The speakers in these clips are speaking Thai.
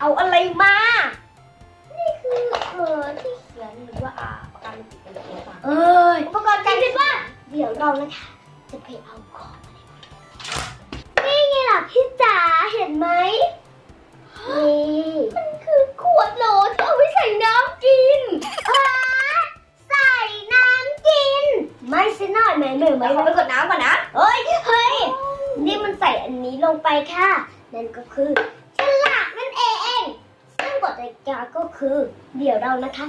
เอาอะไรมา นี่คือเออที่เขียนหรือว่าอ่าปากกาลิปิดกันเลยค่ะเอ้ยอุปกรณ์การคิดว่า เดี๋ยวเรานะคะ จะไปเอาของมานี่ไงล่ะพี่จ๋าเห็นไหมนี่มันคือขวดโหลที่เอาไว้ใส่น้ำกินอ่าใส่น้ำกิน ไม่สิหน่อยไหมหนึ่งไหมเดี๋ยวขอไปกดน้ำก่อนนะเฮ้ยเฮ้ยนี่มันใส่อันนี้ลงไปค่ะ นั่นก็คือฉลากนั่นเอง ซึ่ง กฎกติกาก็คือ เดี๋ยวเรานะคะ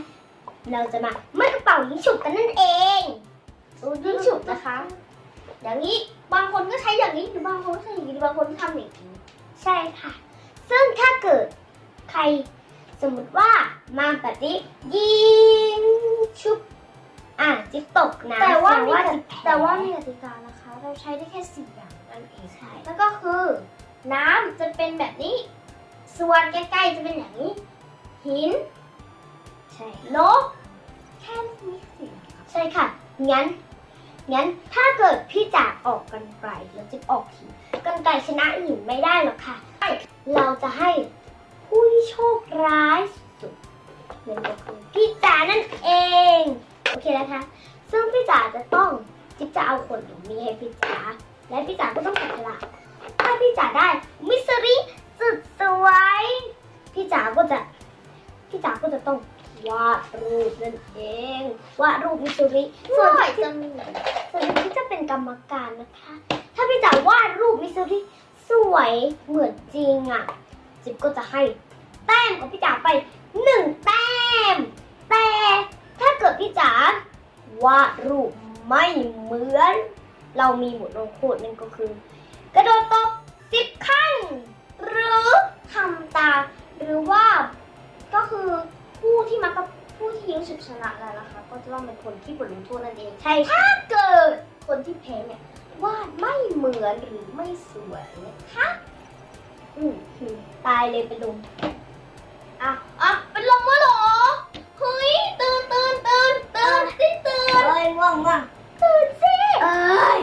เราจะมาไม่กระเป๋ายิงฉุบกันนั่นเองยิ่งฉุบนะคะ อย่างนี้บางคนก็ใช้อย่างนี้หรือบางคนก็ใช้อย่างนี้หรือบางคนก็ทำอย่างนี้ใช่ค่ะ ซึ่งถ้าเกิดใครสมมติว่ามาแบบนี้ยิงชุบอะจิ๊บตกนะแต่ว่าสดมีจิ๊บพ้แต่ว่ามีกติกานะคะ เราใช้ได้แค่สี่อย่างนั่นเองใช่แล้วก็คือ น้ำจะเป็นแบบนี้ ส่วนใกล้ๆจะเป็นอย่างนี้ หิน ใช่นกแค่นี้สี่อย่างครับใช่ค่ะ งั้น งั้นถ้าเกิดพี่จ๋าออกกันไกลแล้วจิ๊บออกหินกันไกลชนะหินไม่ได้หรอกค่ะ เราจะให้ผู้ที่โชคร้ายสุดนั่นก็คือพี่จ๋านั่นเอง โอเคนะคะ ซึ่งพี่จ๋าจะต้องจิ๊บจะเอาขวดหลุมนี้ให้พี่จ๋าและพี่จ๋าก็ต้องจับฉลากถ้าพี่จ๋าได้มิสซิริสุดสวยพี่จ๋าก็จะ พี่จ๋าก็จะต้องวาดรูปนั่นเองวาดรูปมิสซิริส่วนที่จะมีส่วนที่จะเป็นกรรมการนะคะ ถ้าพี่จ๋าวาดรูปมิสซิริสวยเหมือนจริงอะจิ๊บก็จะให้แต้มของพี่จ๋าไปหนึ่งแต้ม แต่ถ้าเกิดพี่จ๋าวาดรูปไม่เหมือน เรามีบทลงโทษนั่นก็คือ กระโดดตบสิบครั้งหรือทำตาหรือว่า ก็คือผู้ที่มักกับผู้ที่ยิงฉุบชนะแล้วนะคะ ก็จะต้องเป็นคนที่บทลงโทษนั่นเองใช่ถ้าเกิดคนที่แพ้เนี่ยวาดไม่เหมือนหรือไม่สวยนะคะอืมตายเลยไปลุมอะอะเป็นลมวะเหรอเฮ้ยตื่นตื่นตื่นตื่นตื่นตื่นเอ้ยว่างว่างตื่นสิเอ้ย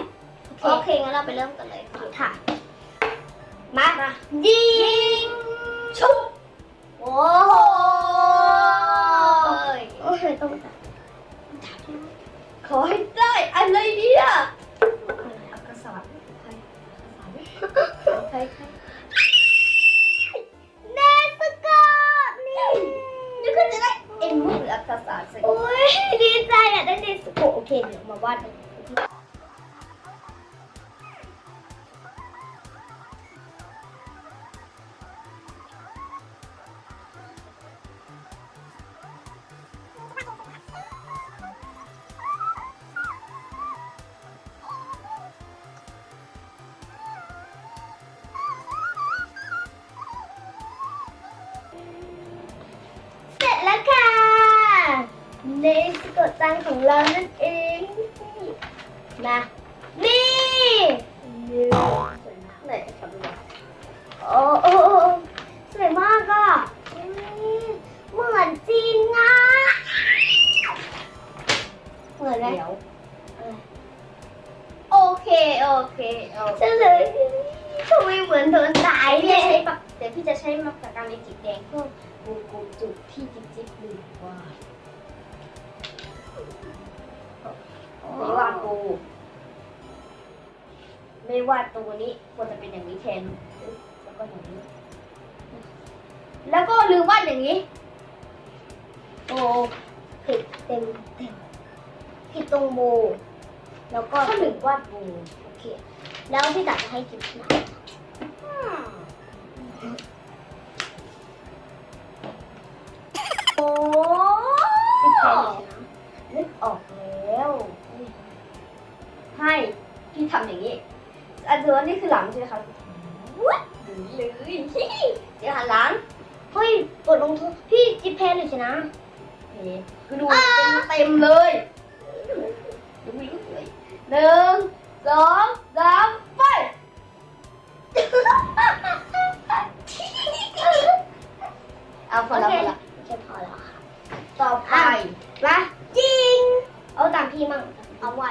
โอเคงั้นเราไปเริ่มกันเลยค่ะค่ะมามายิงชุบ โอ้โอ้โหยโอ้ยต้องจับขอให้ได้อะไรเนี่ยอักษรใครใครใครเนสกอตนี่นี่คือจะได้เอ็นมืออักษรสิโอ้ยดีใจอะได้เนสโกะโอเคเดี๋ยวมาวาดกัน เนสโกะจังของเรานั่นเอง มา นี่นี่ ดปูไม่วาดตัวนี้ควรจะเป็นอย่างนี้แทนแล้วก็อย่างนี้ แล้วก็ลืมวาดอย่างนี้โอ้ผิดเต็มเต็มผิดตรงโบแล้วก็ก็ลืมวาดปูโอเค แล้วพี่ตัดจะให้กินนะโอ้พี่แพ้ยเลยนะนึกออกแล้ว ให้พี่ทำอย่างนี้อันเดียวนี่คือหลังใช่ไหมคะวัดเลยเดี๋ยวหันหลังเฮ้ยกดลงโทษพี่จิบแพ้เลยชนะนี่คือดูเต็มเต็มๆเลยดูมีลูกเลยหนึ่งสองสามไปเอาพอโอแล้วเคพอแล้วโอเคพอแล้วค่ะต่อไปมาจริง เอาตามพี่มั่งเอาไหว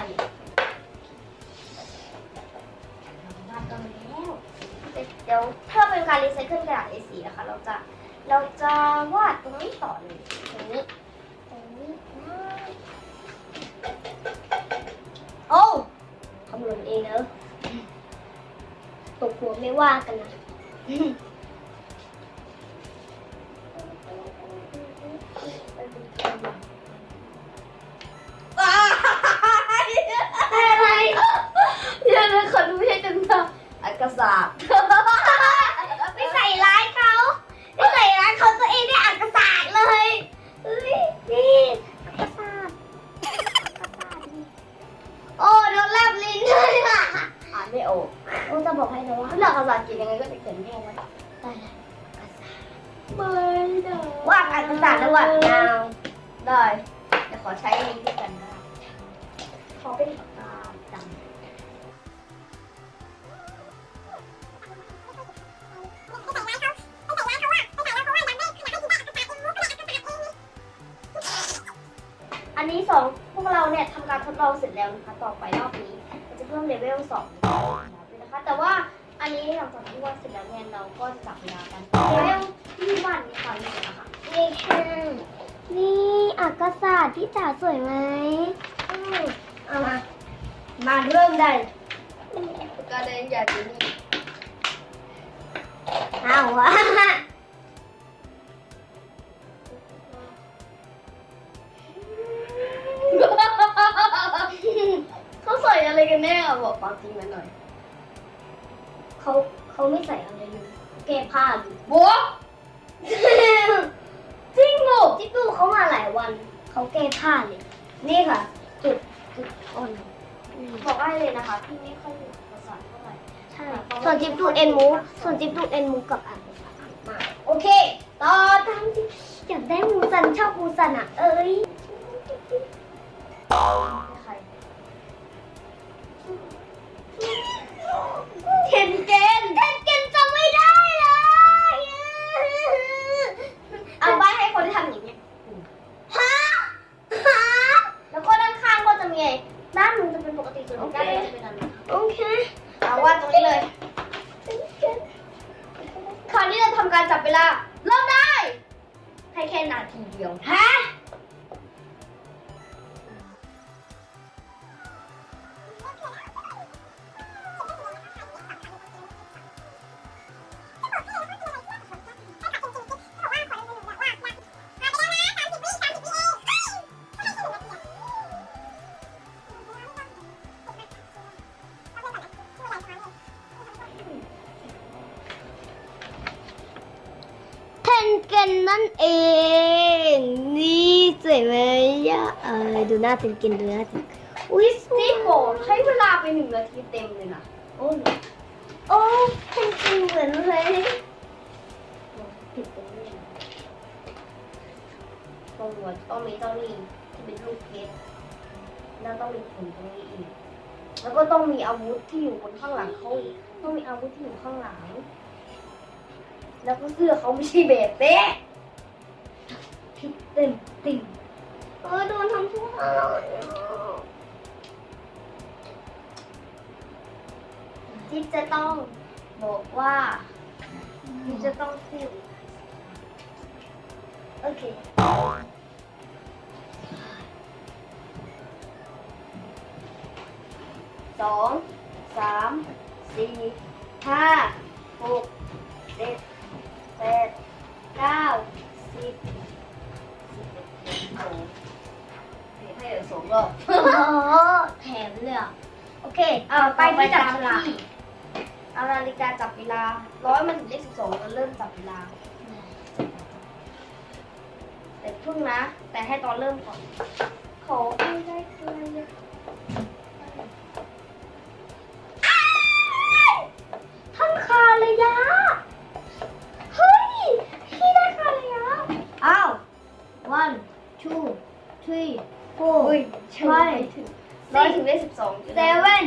ทำกันแล้วเดี๋ยวถ้าเป็นการรีไซเคิลกระดาษ A4 นะคะ เราจะเราจะวาดตรงนี้ต่อเลยตรงนี้ตรงนี้นะโอ้ทำหล่นเองเนอะตกหัวไม่ว่ากันนะ ว้ได้เลยไม่ได้ว่าอ่านกระสาดแล้วว่ายาวได้เดี๋ยวขอใช้อันนี้ด้วยกันนะขอเป็นปากกาดำอันนี้สองพวกเราเนี่ยทำการทดลองเสร็จแล้วนะคะ ต่อไปรอบนี้เราจะเพิ่มเลเวลสองนะคะแต่ว่า อันนี้หลังจากที่วาดเสร็จแล้วเนี่ยเราก็จะจับเวลากันเลเวลที่วาดมีความเร็วนะคะนี่ค่ะนี่อ่านกระสาดพี่จ๋าสวยไหมอืมเอามามาเริ่มได้ก็เลยอยากจะนี่เอาวะเขาใส่อะไรกันแน่อะบอกความจริงมาหน่อย เขาเขาไม่ใส่อะไรเลยแก้ผ้าอยู่บัวจริงเหรอที่ดูเขามาหลายวัน เขาแก้ผ้าเลย นี่ค่ะ จุดจุดอ่อนอืมบอกได้เลยนะคะพี่ไม่ค่อยอยู่ภาษาเท่าไหร่ใช่ส่วนจิ๊บดูเอ็นมูฟส่วนจิ๊บดูเอ็นมูฟกับอ่านภาษาอังกฤษมาโอเค ต่อตามที่อยากได้มูซันชอบมูซันอะเอ้ย หน้าเทนเกนดูหน้าเทนเกนอุ้ยสวยนี่โหใช้เวลาไปหนึ่งนาทีเต็มเลยนะโอ้ยโอ้เทนเกนเหมือนเลยผิดตรงนี้ตรงหัวต้องมีเจ้านี่ที่เป็นลูกเพชรแล้วต้องมีถุงตรงนี้อีกแล้วก็ต้องมีอาวุธที่อยู่บนข้างหลังเขาอีกต้องมีอาวุธที่อยู่ข้างหลัง แล้วก็เสื้อเขาไม่ใช่แบบเป๊ะผิดเต็มติ่ง เออโดนทำทุกอย่างจิ๊บจะต้องบอกว่าคุณจะต้องพูดโอเคสองสามสี่ห้าหกเจ็ดแปดเก้าสิบ ให้เหลือสองรอบโอ้แถมเลยอะโอเคเอาไปไปที่ที่จัจับบฉฉลาลากกเอานาฬิกาจับเวลา ร้อยมันถึงเลขสิบสองแล้วเริ่มจับเวลา แต่เพิ่งนะ แต่ให้ตอนเริ่มก่อน ขอไม่ได้เกินเลยท่านคาเลยยะ two three four อุ้ยใช่ five ถึงร้อยถึงเลขสิบสอง seven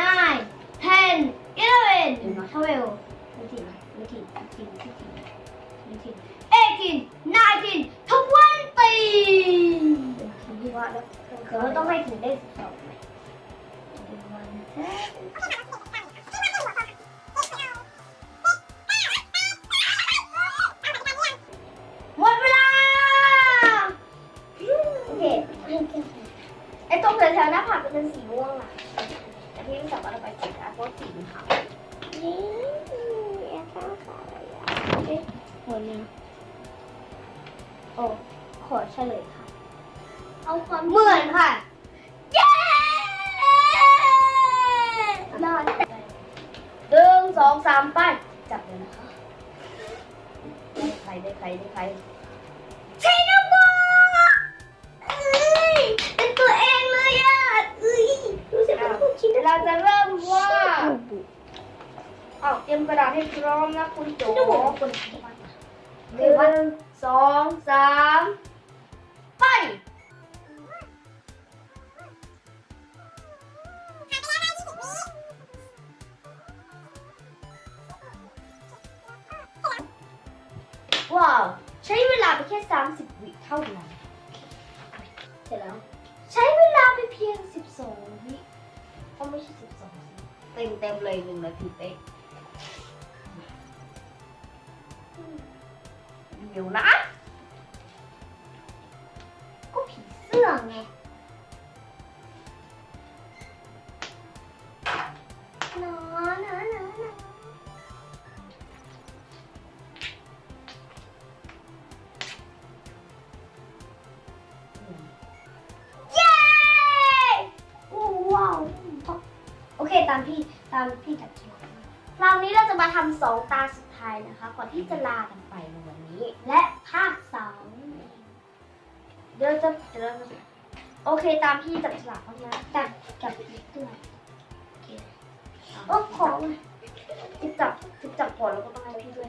nine ten eleven twelve thirteen fourteen fifteen sixteen seventeen eighteen nineteen twenty ที่ว่าแล้วเราต้องให้ถึงได้สิบสองไหมหม ไอ้ตรงแถวๆหน้าผากจะเป็นสีม่วงอะแต่พี่ไม่สามารถเอาไปสีได้เพราะสีมันขาวนี่แอบข้างขาอะไรอะเอ๊ะหมดยังโอ้ขอเฉลยค่ะ เอาความเหมือนค่ะ เย้รอดหนึ่งสองสามไป จับเลยนะคะได้ใครได้ใครได้ใคร จะเริ่มว่า เอาเตรียมกระดาษให้พร้อมนะคุณโจดูคนทยบ้างหนึ่งสองสามไปว้าว ใช้เวลาไปแค่ 30 วิเท่านั้น เต็มเต็มๆามพี่จัดฉลากมาคราวนี้เราจะมาทำสองตาสุดท้ายนะคะ ก่อนที่จะลากันไปในวันนี้ และภาคสองเดี๋ยวจะเดี๋ยวเราจะโอเคตามพี่จับฉลากบ้างนะจับจับอีกด้วยโอ้ของจิบจับจิบจับก่อนแล้วก็ต้องให้พี่ด้วย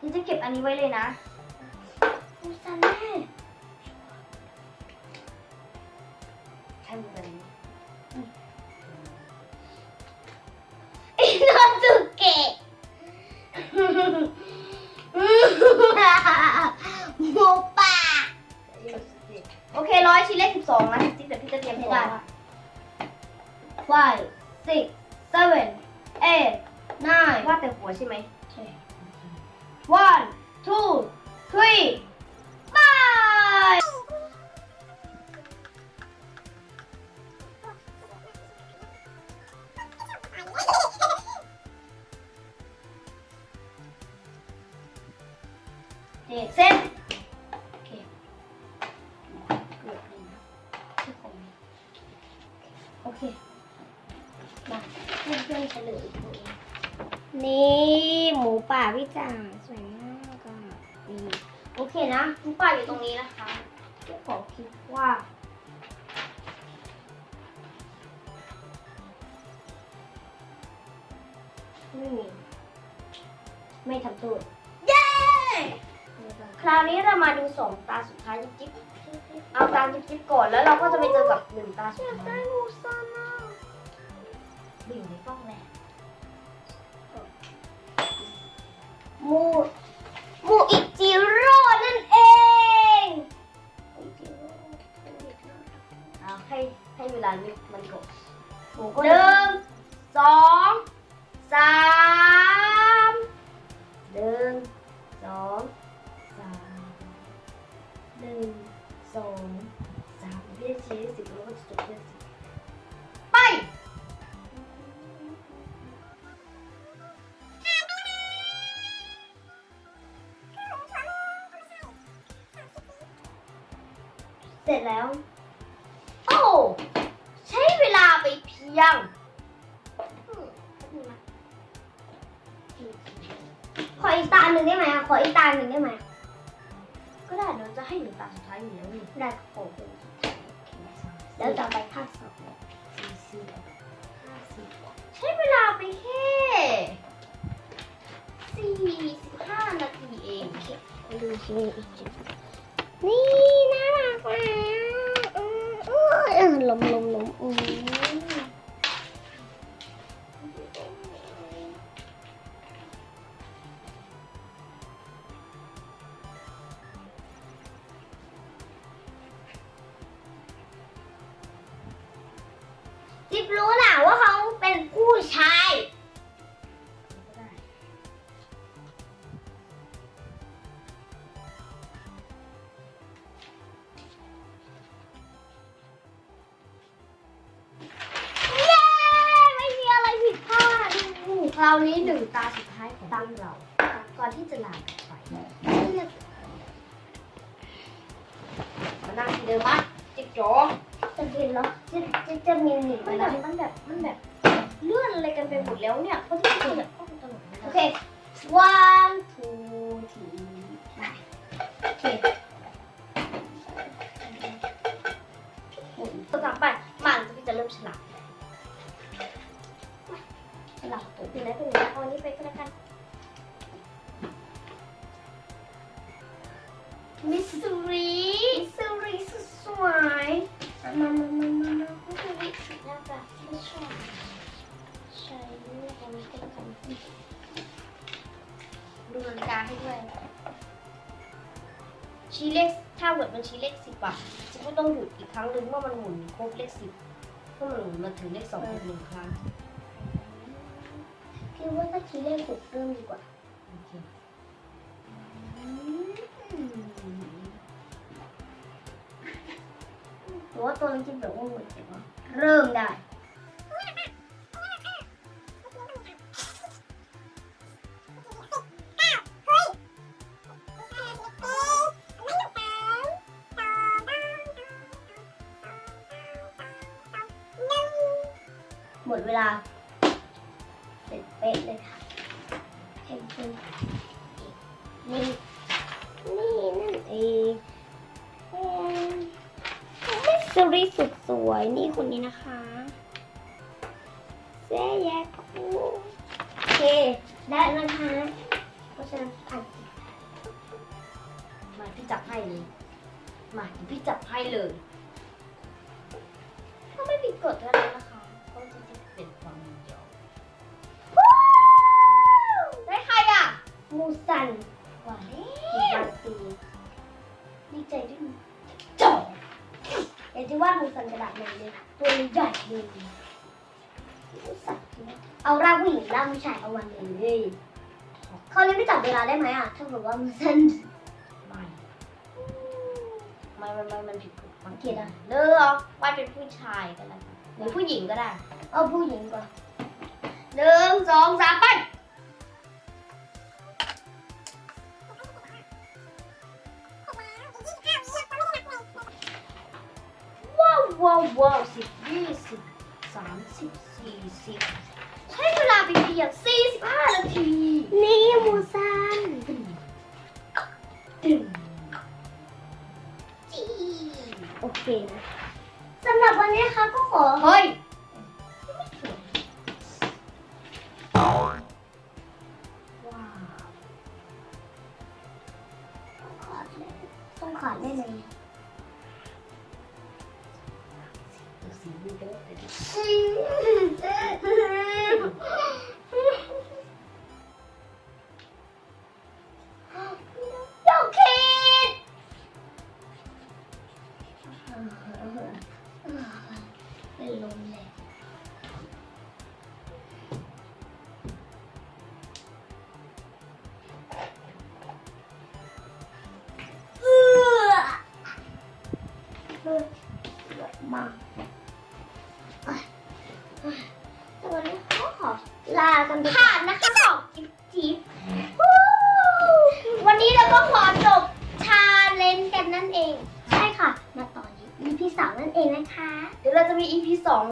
นี่จะเก็บอันนี้ไว้เลยนะ เด็กเส้นโอเคเกือบดีนะที่ผมโอเคมาเพื่อนเพื่อนเฉลยตัวเองนี่หมูป่าพี่จ่าสวยมากก็นี่โอเคนะหมูป่าอยู่ตรงนี้นะาวนี้เรามาดูสองตาสุดท้ายจิ๊บจิ๊บเอาตาจิ๊บจิ๊บก่อนแล้วเราก็จะไปเจอกับหนึ่งตาสุดท้าได้ยหมูซนะบิ่งในกล้องแหละหมูหมูอิจิโร่นั่นเองเอาให้ให้เวลานึกมันก่อนหมูหก็นึ่งสองสามหนึ่งสอง นึ่งสองสามเรียกชี้สิบแล้วก็จะจบเรียกสิบไป เสร็จแล้ว โอ้ใช้เวลาไปเพียงขออีกตาหนึ่งได้ไหมอะขออีกตาหนึ่งได้ไหม ให้หนึ่งตาสุดท้ายอยู่แล้วนี่ได้ขอคุณแล้วจะไปภาคสองสี่สิบห้าสิบใช้เวลาไปแค่สี่สิบห้านาทีเองดูสิอีกจุดนี่น่ารักอะอืมอืล้มล้มล้มอืม คราวนี้หนึ่งตาสุดท้ายของตั้งเราก่อนที่จะลากันไปมานั่งที่เดิมมั้ยจิ๊กโจจะกินแล้วจะจะจะมีหนีไปมันแบแล้วบมันแบบมันแบบเลื่อนอะไรกันไปหมดแล้วเนี่ยเพราะที่คือแบบตลกนะโอเค one two three โอเคตัวต่อไปมันจะเริ่มฉลาด หลับตัวถึงไหนถึงไหนเอาอันนี้ไปก็แล้วกัน มิสซูรีมิสซูรีสุดสวยมามามามามามิสซูรีน่ารักไม่ชอบใช่นี่อันนี้ก็แล้วกันดูนาฬิกาให้ด้วยชี้เลขถ้าเกิดมันชี้เลขสิบอะจะก็ต้องหยุดอีกครั้งหนึ่งเมื่อมันหมุนครบเลขสิบเมื่อมันหมุนมาถึงเลขสองหนึ่งครั้ง คิดเลขหกเริ่มดีกว่าโอเคหรือว่าตัวนี้คิดแบบว่าเหมือนกันวะเริ่มได้หมดเวลา เสร็จเป๊ะเลยค่ะเอ็มเป็ นี่นี่นั่นเองเอ็มมิสซูริสุดสวยนี่คนนี้นะคะเซยาคุโอเค ได้แล้วนะคะเพราะฉะนั้นอ่านมาพี่จับให้เลยมาพี่จับให้เลย ถ้าไม่ผิดกฎแล้วนะคะ มูซันว้าอีกวบางปีดีใจด้วยนะจ่ออยากจะวาดมูซันกระดาษไหนเลยตัวใหญ่เลยมูซันเอาร่างผู้หญิงร่างผู้ชายเอาวันเลยเขาเลยไม่จับเวลาได้ไหมอะถ้าแบบว่ามูซันไม่ไม่ไม่ไม่มันผิดกฎมันเกลียดอะเลือกวาดเป็นผู้ชายก็ได้หรือผู้หญิงก็ได้ เอาผู้หญิงก่อนหนึ่งสองสามไป สิบสี่สิบใช้เวลาไปเพียงสี่สิบห้านาที ดู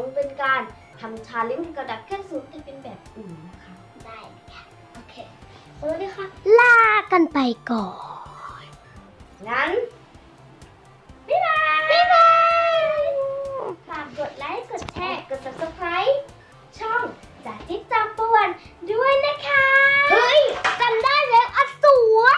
2 เป็นการทำชาลิ้งกระดาษแค่สูตรที่เป็นแบบอื่นนะคะ ได้ค่ะโอเคสวัสดีค่ะ ลากันไปก่อน งั้น บ๊ายบาย บ๊ายบายฝากกดไลค์ กดแชร์ กด subscribe ช่องจากจิ๊บจ๊มป่วนด้วยนะคะ เฮ้ยจำได้แล้วอสูร